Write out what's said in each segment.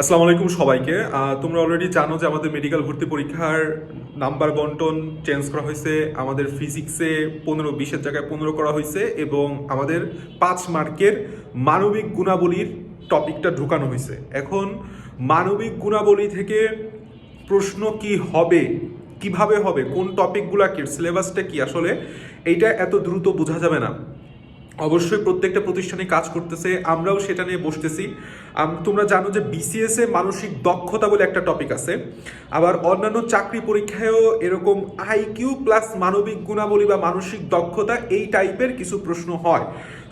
আসসালামু আলাইকুম সবাইকে। তোমরা অলরেডি জানো যে আমাদের মেডিকেল ভর্তি পরীক্ষার নাম্বার বন্টন চেঞ্জ করা হয়েছে। আমাদের ফিজিক্সে পনেরো, বিশের জায়গায় পনেরো করা হয়েছে এবং আমাদের পাঁচ মার্কের মানবিক গুণাবলীর টপিকটা ঢুকানো হয়েছে। এখন মানবিক গুণাবলী থেকে প্রশ্ন কি হবে, কীভাবে হবে, কোন টপিকগুলা কি সিলেবাসটা কি, আসলে এইটা এত দ্রুত বোঝা যাবে না। অবশ্যই প্রত্যেকটা প্রতিষ্ঠানে কাজ করতেছে, আমরাও সেটা নিয়ে বসতেছি। তোমরা জানো যে বিসিএস এ মানসিক দক্ষতা বলে একটা টপিক আছে। আবার অন্যান্য চাকরি পরীক্ষায়ও এরকম আইকিউ প্লাস মানবিক গুণাবলী বা মানসিক দক্ষতা এই টাইপের কিছু প্রশ্ন হয়।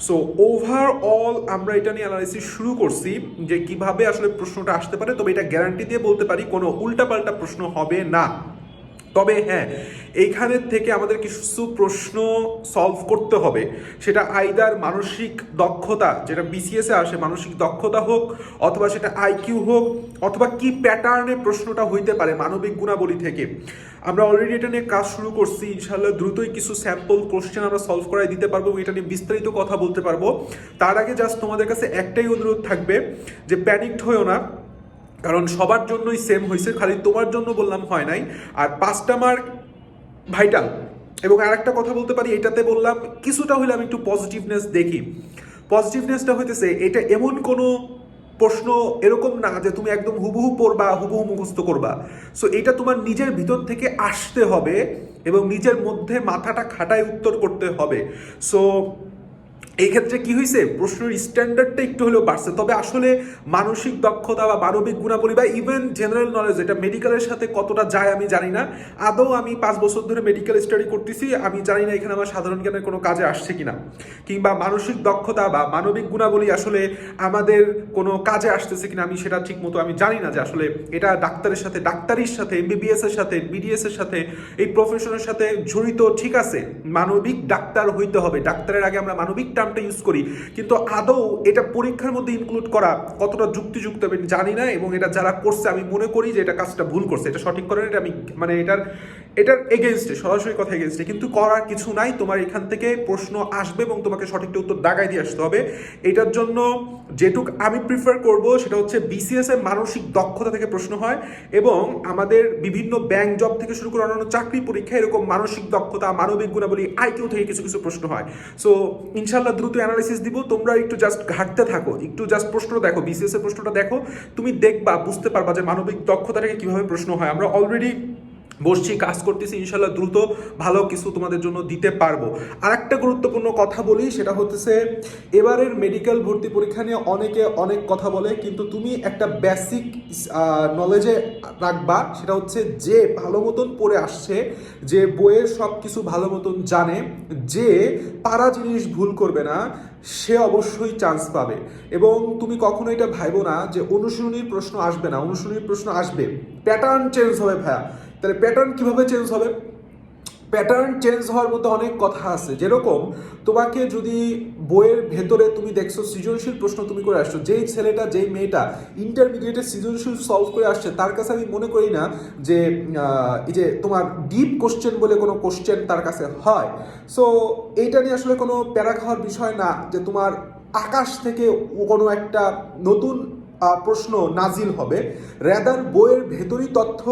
সো ওভারঅল আমরা এটা নিয়ে অ্যানালাইসিস শুরু করছি যে কীভাবে আসলে প্রশ্নটা আসতে পারে, তবে এটা গ্যারান্টি দিয়ে বলতে পারি, কোনো উল্টাপাল্টা প্রশ্ন হবে না। তবে হ্যাঁ এইখানের থেকে আমাদের কিছু প্রশ্ন সলভ করতে হবে। সেটা আইদার মানসিক দক্ষতা, যেটা বিসিএস আসে, মানসিক দক্ষতা হোক, অথবা সেটা আইকিউ হোক, অথবা কি প্যাটার্নে প্রশ্নটা হইতে পারে মানবিক গুণাবলী থেকে। আমরা অলরেডি এটা নিয়ে কাজ শুরু করছি ইনশাল্লাহ দ্রুতই কিছু স্যাম্পল কোশ্চেন আমরা সলভ করাই দিতে পারব এটা নিয়ে বিস্তারিত কথা বলতে পারব। তার আগে জাস্ট তোমাদের কাছে একটাই অনুরোধ থাকবে যে প্যানিকড হয়েও না। কারণ সবার জন্যই সেম হয়েছে খালি তোমার জন্য বললাম হয় নাই। আর পাঁচটা মার্ক ভাইটাল এবং আর একটা কথা বলতে পারি, এটাতে বললাম, কিছুটা হলে আমি একটু পজিটিভনেস দেখি। পজিটিভনেসটা হইতেছে, এটা এমন কোনো প্রশ্ন এরকম না যে তুমি একদম হুবহু পড়বা, হুবহু মুখস্থ করবা। সো এটা তোমার নিজের ভিতর থেকে আসতে হবে এবং নিজের মধ্যে মাথাটা খাটায় উত্তর করতে হবে। সো এই ক্ষেত্রে কি হয়েছে প্রশ্নের স্ট্যান্ডার্ডটা একটু হলেও বাড়ছে। তবে আসলে মানসিক দক্ষতা বা মানবিক গুণাবলী বা ইভেন জেনারেল নলেজ এটা মেডিকেলের সাথে কতটা যায় আমি জানি না। আদৌ আমি পাঁচ বছর ধরে মেডিকেল স্টাডি করতেছি, আমি জানি না এখানে আমার সাধারণ জ্ঞানের কোনো কাজে আসছে কিনা। কিংবা মানসিক দক্ষতা বা মানবিক গুণাবলী আসলে আমাদের কোনো কাজে আসতেছে কিনা আমি সেটা ঠিক মতো আমি জানি না যে আসলে এটা ডাক্তারের সাথে, ডাক্তারির সাথে এমবিবিএস এর সাথে বিডিএস এর সাথে, এই প্রফেশনের সাথে জড়িত ঠিক আছে। মানবিক ডাক্তার হইতে হবে। ডাক্তারের আগে আমরা মানবিক টার্মটা ইউজ করি। কিন্তু আদৌ এটা পরীক্ষার মধ্যে ইনক্লুড করা কতটা যুক্তিযুক্ত আমি জানি না এবং এটা যারা করছে, আমি মনে করি যে এটা কাজটা ভুল করছে। এটা সঠিক করে এটা আমি মানে এটার এটার এগেনস্টে সরাসরি কথা এগেনস্টে কিন্তু করার কিছু নাই, তোমার এখান থেকে প্রশ্ন আসবে এবং তোমাকে সঠিকটা উত্তর দাগায় দিয়ে আসতে হবে। এটার জন্য যেটুক আমি প্রিফার করব, সেটা হচ্ছে বিসিএস এর মানসিক দক্ষতা থেকে প্রশ্ন হয় এবং আমাদের বিভিন্ন ব্যাংক জব থেকে শুরু করে অন্যান্য চাকরি পরীক্ষা এরকম মানসিক দক্ষতা, মানবিক গুণাবলী আইকিউ থেকে কিছু কিছু প্রশ্ন হয়। সো ইনশাল্লাহ দ্রুত অ্যানালিসিস দিব। তোমরা একটু জাস্ট ঘাটতে থাকো। একটু জাস্ট প্রশ্ন দেখো বিসিএস এর প্রশ্নটা দেখো। তুমি দেখবা, বুঝতে পারবা যে মানবিক দক্ষতা থেকে কীভাবে প্রশ্ন হয়। আমরা অলরেডি বসছি, কাজ করতেছি, ইনশাল্লাহ দ্রুত ভালো কিছু তোমাদের জন্য দিতে পারব। আর একটা গুরুত্বপূর্ণ কথা বলি, সেটা হচ্ছে এবারের মেডিকেল ভর্তি পরীক্ষা নিয়ে অনেকে অনেক কথা বলে, কিন্তু তুমি একটা বেসিক নলেজে রাখবা, সেটা হচ্ছে যে ভালো মতন পড়ে আসছে, যে বইয়ের সব কিছু ভালো মতন জানে, যে পারা জিনিস ভুল করবে না, সে অবশ্যই চান্স পাবে। এবং তুমি কখনো এটা ভাইবো না যে অনুশীলনীর প্রশ্ন আসবে না, অনুশীলনীর প্রশ্ন আসবে। প্যাটার্ন চেঞ্জ হবে ভাইয়া। তাহলে প্যাটার্ন কীভাবে চেঞ্জ হবে? প্যাটার্ন চেঞ্জ হওয়ার মধ্যে অনেক কথা আছে। যেরকম তোমাকে যদি বইয়ের ভেতরে তুমি দেখছ সৃজনশীল প্রশ্ন তুমি করে আসছো, যেই ছেলেটা, যেই মেয়েটা ইন্টারমিডিয়েটে সৃজনশীল সলভ করে আসছে, তার কাছে আমি মনে করি না যে এই যে তোমার ডিপ কোশ্চেন বলে কোনো কোশ্চেন তার কাছে হয়। সো এইটা নিয়ে আসলে কোনো প্যারা খাওয়ার বিষয় না যে তোমার আকাশ থেকে কোনো একটা নতুন প্রশ্ন নাজিল হবে। র্যাদার বইয়ের ভেতরই তথ্য,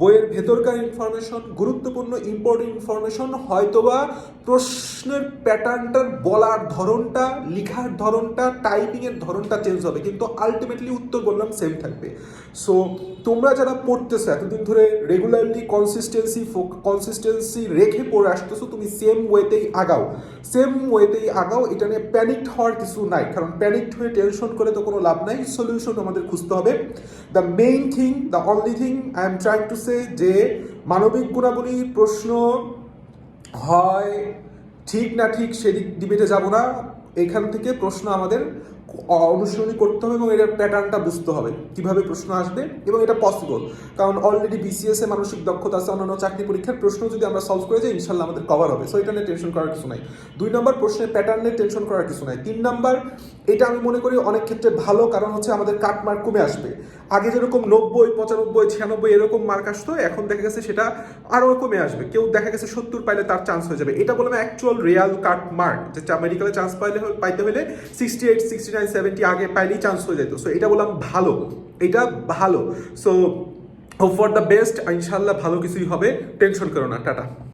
বইয়ের ভেতরকার ইনফরমেশন গুরুত্বপূর্ণ ইম্পর্টেন্ট ইনফরমেশন হয়তোবা প্রশ্নের প্যাটার্নটার বলার ধরনটা, লিখার ধরনটা টাইপিংয়ের ধরনটা চেঞ্জ হবে। কিন্তু আলটিমেটলি উত্তর বললাম সেম থাকবে। সো তোমরা যারা পড়তেছো, এতদিন ধরে রেগুলারলি কনসিস্টেন্সি কনসিস্টেন্সি রেখে পড়ে আসতেছো, তুমি সেম ওয়েতেই আগাও। সেম ওয়েতেই আগাও, এটা নিয়ে প্যানিকড হওয়ার কিছু নাই। কারণ প্যানিকড হয়ে টেনশন করে তো কোনো লাভ নাই। সলিউশন আমাদের খুঁজতে হবে। The main thing the only thing I am trying to say যে মানবিক গুণাবলী প্রশ্ন হয় ঠিক না ঠিক সেদিক ডিবেটে যাব না। এখান থেকে প্রশ্ন আমাদের অনুশীলনী করতে হবে এবং এটার প্যাটার্নটা বুঝতে হবে, কীভাবে প্রশ্ন আসবে এবং এটা পসিবল কারণ অলরেডি বিসিএস মানসিক দক্ষতা আছে, অন্যান্য চাকরি পরীক্ষার প্রশ্ন যদি আমরা সলভ করে যাই, ইনশাল্লাহ আমাদের কভার হবে। সো এটা নিয়ে টেনশন করার কিছু নাই। দুই নম্বর প্রশ্নের প্যাটার্নে টেনশন করার কিছু নাই। তিন নম্বর এটা আমি মনে করি অনেক ক্ষেত্রে ভালো, কারণ হচ্ছে আমাদের কাট মার্ক কমে আসবে। আগে যেরকম নব্বই, পঁচানব্বই, ছিয়ানব্বই এরকম মার্ক আসতো, এখন দেখা গেছে সেটা আরও কমে আসবে। কেউ দেখা গেছে সত্তর পাইলে তার চান্স হয়ে যাবে। এটা বললাম অ্যাকচুয়াল রিয়াল কাট মার্ক যে মেডিকেলে চান্স পাইলে পাইতে হলে sixty eight sixty nine seventy আগে পাইলেই চান্স হয়ে যেত। সো এটা বললাম ভালো। এটা ভালো। So hope for the best ইনশাল্লাহ ভালো কিছুই হবে। টেনশন করো না, টাটা।